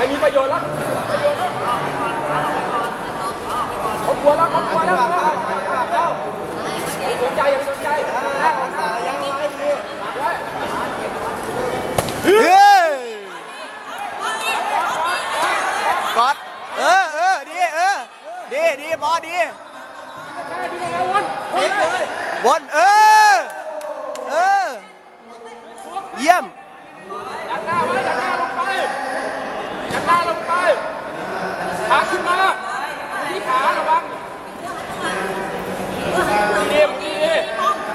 ไม่มีประโยชน์แล้วเขากลัวแล้วเขากลัวแล้วไม่สนใจยังสนใจยังไงเฮ้ยบเออเออดีเออดีดีบอดีวนเออ งไป ขาขึ้นมาที่ขาระวังดีดีดี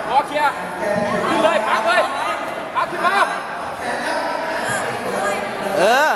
ขอเคลียร์ขึ้นเลยขาเลยขาขึ้นมา เออ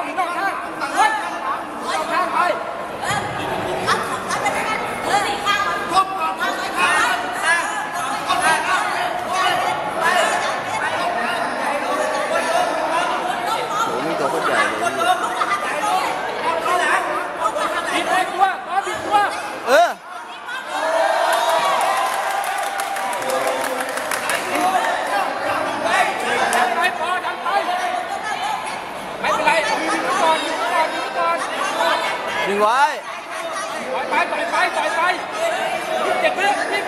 Hãy subscribe không bỏ lỡ những video hấp ดึงไว้ ไปไปไปไปไปเจ็บเพื่